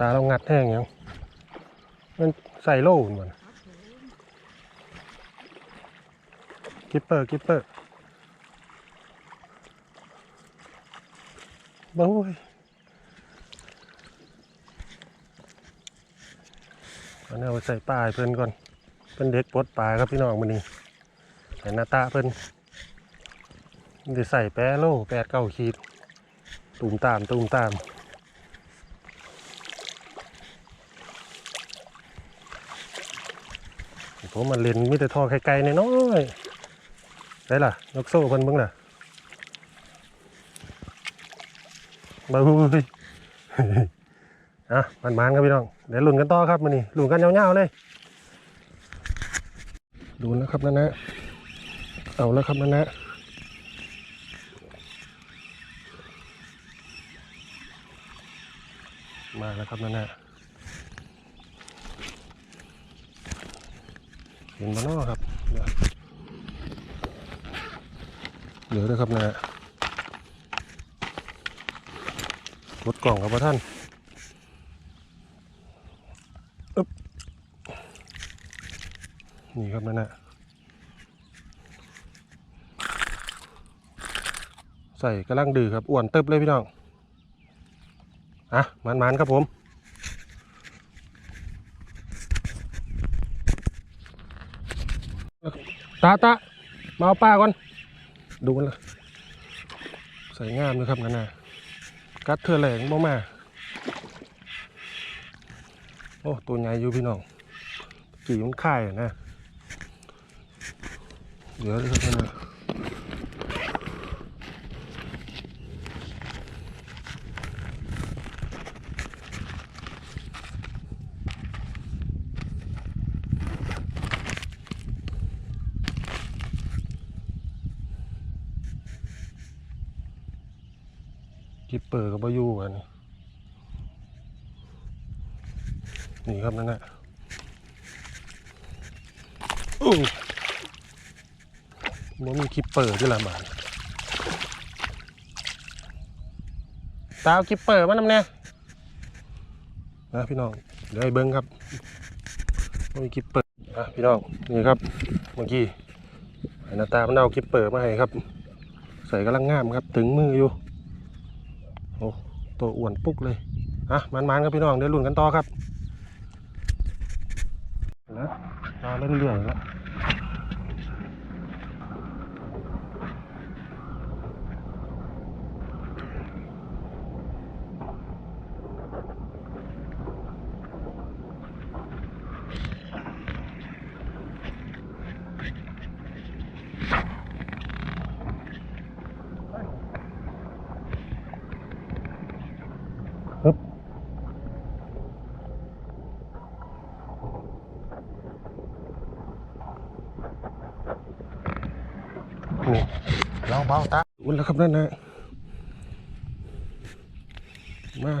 ตาเรางัดแห้งยังมันใส่โล่มันกิปเปอร์กิปเปอร์โอ้ยอาเนี่เอาไปใส่ปลาให้เพิ่อนก่อนเพิ่นเด็กปลดปลาครับพี่น้องมื้อนี้ให้หน้าตาเพิ่อนมันจะใส่แปรโลแปดเก้าขีดตูมตามตูมตาม ผมมาเล่นมีแต่ทอไกลๆน้อยๆได้ล่ะยกโซ่เพิ่นเบิ่งล่ะบ้าเฮ้ยอะมันมันครับพี่น้องเดี๋ยวลุ้นกันต่อครับมื้อนี้ลุ้นกันยาวๆเลยดูแล้วครับนั่นนะเอาแล้วครับนั่นนะมาแล้วครับนั่นนะ เห็นมาเนาะครับเดี๋ยวเดี๋ยครับนะกดกล่องครับพ่อท่านอึ๊บนี่ครับนั่นนะใส่กระลังดือครับอ้วนเติบเลยพี่น้องอะมันๆครับผม ตาตามาเอาป้าก่อน ดูกันเลยใส่งามเลยครับนั่นน่ะกัดเธอแหลงบ่มา โอ้ ตัวใหญ่อยู่พี่น้อง กี่มันค่ายอะนะ เดี๋ยวเลยครับนั่นะ กิปเปอร์กับบยูกันนี่ครับนั่นน่ะอู้มันมีคิปเปอร์ด้วยละบาตาเอาคิปเปอร์มานำเนี่ยนะพี่น้อง เดี๋ยวให้เบิ้งครับมันมีคิปเปอร์อะพี่น้อง นี่ครับ เมื่อกี้ไอ้หน้าตามันเอาคิปเปอร์มาให้ครับ ใส่กำลังงามครับ ถึงมืออยู่ โอ้ตัวอ้วนปุ๊กเลยอะมันๆครับพี่น้องเดี๋ยวลุ้นกันต่อครับนะมาเรื่อยๆแล้ว นี่ลองเบาตาอุ่นแล้วครับนั่นนะมา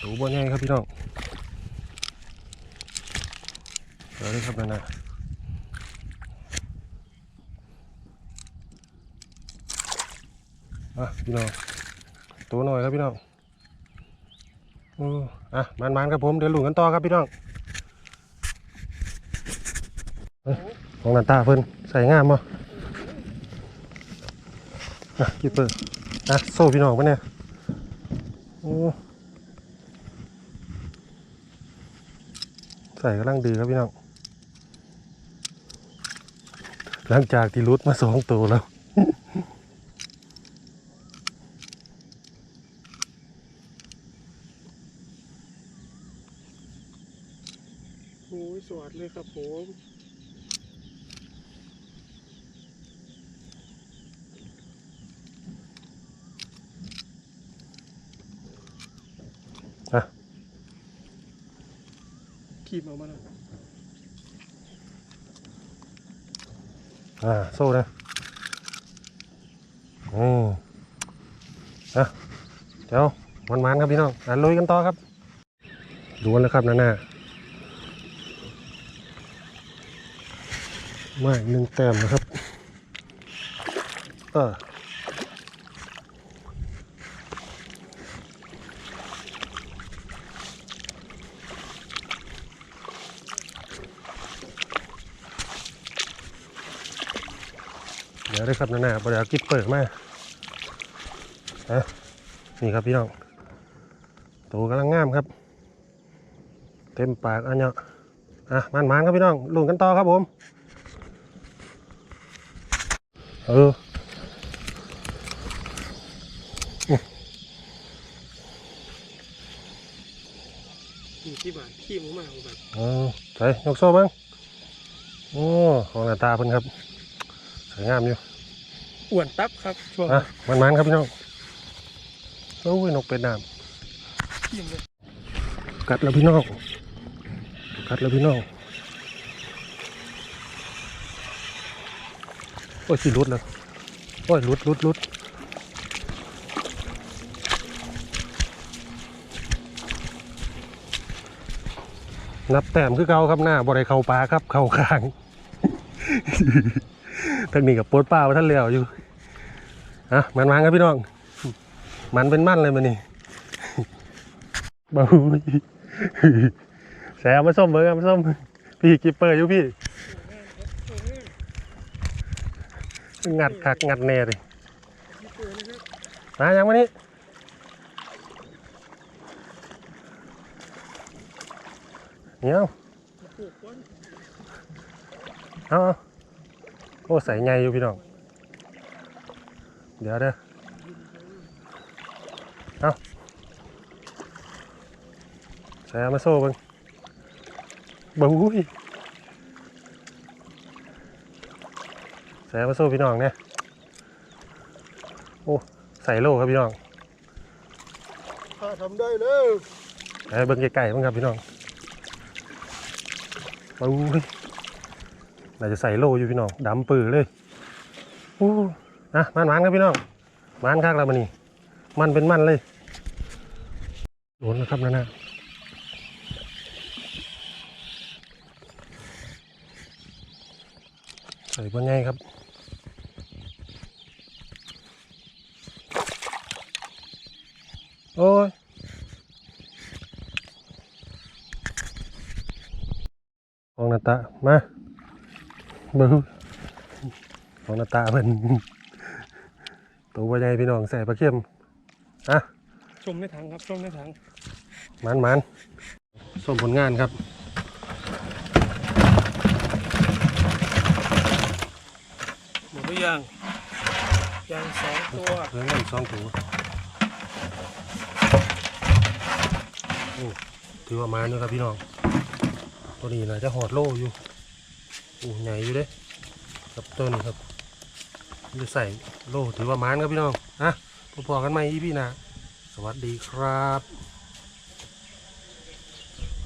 ตัวบนใหญ่ครับพี่น้องเดี๋ยวเลยครับนั่นนะอะพี่น้องตัวหน่อยครับพี่น้อง อ้อะมันมันๆครับผมเดี๋ยวหลุนกันต่อครับพี่น้องของนันตาเพิ่นใส่งามบ่อะกิปเปอร์อะโซ่พี่น้องปะเนี่ยโอ้ใส่กำลังดีครับพี่น้อง หลังจากที่รุดมาสองตัวแล้ว โอ้ยสวัสดีเลยครับผมอะขีบออกมาแล้วอ่าโซ่นะอืมอะเดี๋ยวมันๆครับพี่น้องอะลุยกันต่อครับดูกันเลยครับนั่นน่ะ มาอีกหนึ่งแต้มนะครับเออเดี๋ยวได้ครับนานาบริเอากิปเปิดมาฮะนี่ครับพี่น้องตัวกำลังงามครับ เต็มปากอันเนาะอะมันมันๆครับพี่น้องลุ้นกันต่อครับผม เอออยู่ที่บ้านขี้หมูมาเอาแบบเออใส่ยกโซ่เบ้างโอ้ของหน้าตาเพิ่นครับสวยงามอยู่อ้วนตับครับช่วงอะมันมันๆครับพี่น้องโอ้ยนกเป็ดน้ขี้เลยำกัดแล้วพี่น้องกัดแล้วพี่น้อง โอ้ยสิหลุดแล้วโอ้ยหลุดหลุดหลุดนับแต้มคือเก่าครับหน้าบ่ได้เข้าปลาครับเข้าข้างทางนี้กับปวดปล่าท่านเลี้ยวอยู่อะมันมันครับพี่น้อง มันเป็นมันเลยมันนี่บาหูยแซมมาส้มเบอร์มาส้มพี่กิปเปอร์อยู่พี่ งัดคักงัดแน่เลยมาอยังวันนี้เดี๋ยเอาเอโอ้ใส่ไงอยู่พี่น้อง เดี๋ยวเด้อเอาใส่มาโซ่เบังบู๊ ยใส่มาโซ่พี่น้องเนี่ยโอ้ใส่โล่ครับพี่น้องถ้าทำได้เลยให้เบิ่งไกลๆบ้างครับพี่น้องบู๊ยน่าจะใส่โล่อยู่พี่น้องดำปือเลยโอ้นะมันมันๆครับพี่น้องมันคักแล้วมันนี่มันเป็นมันเลยโดนแล้วครับนั่นนะใส่เบิ่งไงครับ โอ้ยของหนาตามาเบิ้งของหนาตาเป็นตัวใหญ่พี่น้องใส่ปลาเค็มอะชมในถังครับชมในถังมันมันส้มผลงานครับหมดหรือยังยังสองตัวเรื่องเงินสองตัว อ้ถือว่ามาเนอะครับพี่น้อง ตัวนี้นะจะหอดโล่อยู่โอ้ใหญ่อยู่เด้ครับตัวนี้ครับจะใส่โล่ถือว่ามานครับพี่น้องอะพอๆกันไหมพี่นะ สวัสดีครับ